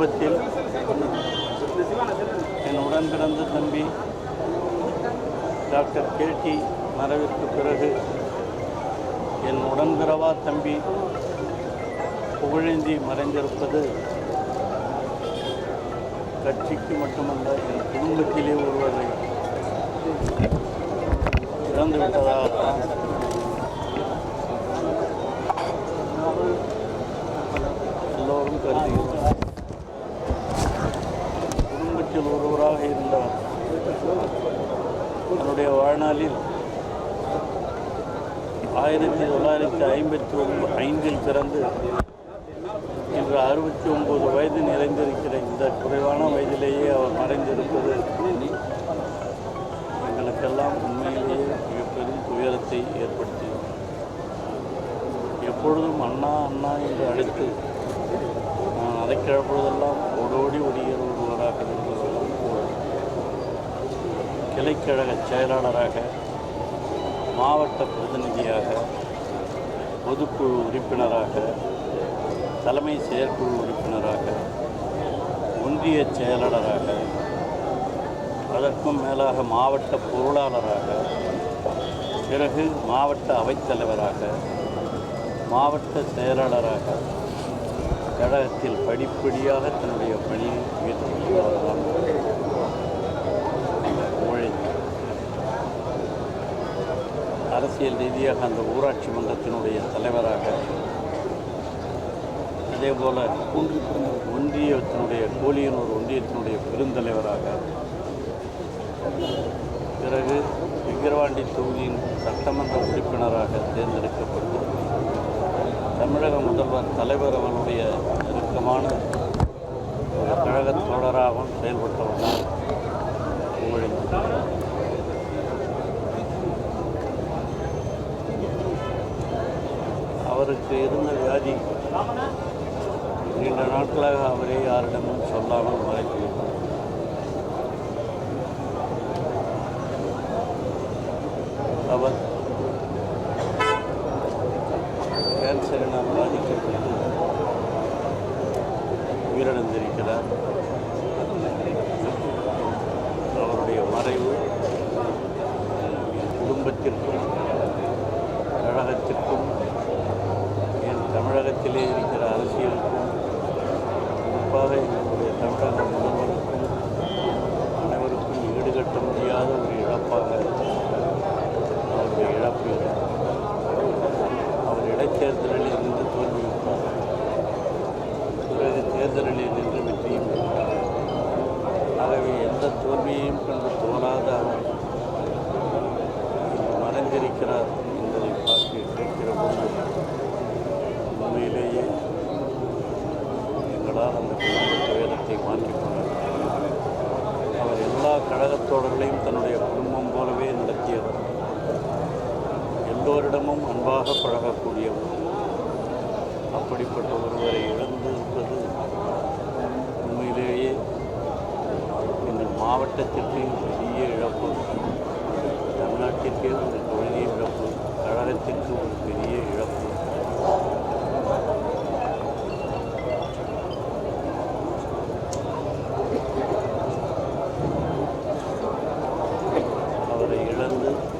குடும்பத்தில் என் உடன் பிறந்த தம்பி டாக்டர் கேடி மறைவிற்கு பிறகு என் உடன்பிறவா தம்பி புகழேந்தி மறைந்திருப்பது கட்சிக்கு மட்டுமல்ல என் குடும்பத்திலே ஒருவரை இறந்து விட்டதாகத்தான் எல்லோரும் கருதுகிறோம். குடும்பத்தில் ஒருவராக இருந்தவர் தன்னுடைய வாழ்நாளில் ஆயிரத்தி தொள்ளாயிரத்தி ஐம்பத்தி ஒன்பது ஐந்தில் பிறந்து இன்று அறுபத்தி ஒன்பது வயது நிறைந்திருக்கிற இந்த குறைவான வயதிலேயே அவர் மறைந்திருப்பது எங்களுக்கெல்லாம் உண்மையிலேயே மிகப்பெரும் துயரத்தை ஏற்படுத்தியது. எப்பொழுதும் அண்ணா அண்ணா என்று அழைத்து நான் அதை கிழப்பொழுதெல்லாம் ஓடோடி கிளைக்கழக செயலாளராக மாவட்ட பிரதிநிதியாக பொதுக்குழு உறுப்பினராக தலைமை செயற்குழு உறுப்பினராக ஒன்றிய செயலாளராக அதற்கும் மேலாக மாவட்ட பொருளாளராக பிறகு மாவட்ட அவைத்தலைவராக மாவட்ட செயலாளராக கழகத்தில் படிப்படியாக தன்னுடைய பணியை உயர்த்தியுள்ளவர்தான் புகழேந்தி அரசியல் ரீதியாக அந்த ஊராட்சி மன்றத்தினுடைய தலைவராக அதே போல் ஒன்றியத்தினுடைய கோலியனூர் ஒன்றியத்தினுடைய பெருந்தலைவராக பிறகு விக்கிரவாண்டி தொகுதியின் சட்டமன்ற உறுப்பினராக தேர்ந்தெடுக்கப்பட்டு தமிழக முதல்வர் தலைவர் அவனுடைய நெருக்கமான ஒரு கழகத் தோழராகவும் செயல்பட்டவர் அவருக்கு இருந்த வியாதி. நீண்ட நாட்களாக அவரே யாரிடமும் சொல்லாமல் மறைத்து அவர் கேன்சரினால் பாதிக்கப்பட்டு உயிரிழந்திருக்கிறார். அவருடைய மறைவு குடும்பத்திற்கும் கழகத்திற்கும் தமிழகத்திலே இருக்கிற அரசியலுக்கும் குறிப்பாக எங்களுடைய தமிழக முதல்வருக்கும் அனைவருக்கும் ஈடுகட்ட முடியாத ஒரு இழப்பாக அவருடைய இழப்பு. அவர் இடைத்தேர்தலில் இருந்து தோல்வியுற்றார் பிறகு தேர்தலில் நின்று வெற்றியும் பெற்றார். ஆகவே எந்த தோல்வியையும் கண்டு தோணாத அவர் மறைந்திருக்கிறார் கழகத் தோழர்களையும் தன்னுடைய குடும்பம் போலவே நடத்தியவர். எல்லோரிடமும் அன்பாக பழகக்கூடியவர். அப்படிப்பட்ட ஒருவரை இழந்திருப்பது உண்மையிலேயே எங்கள் மாவட்டத்திற்கு பெரிய இழப்பு. ben de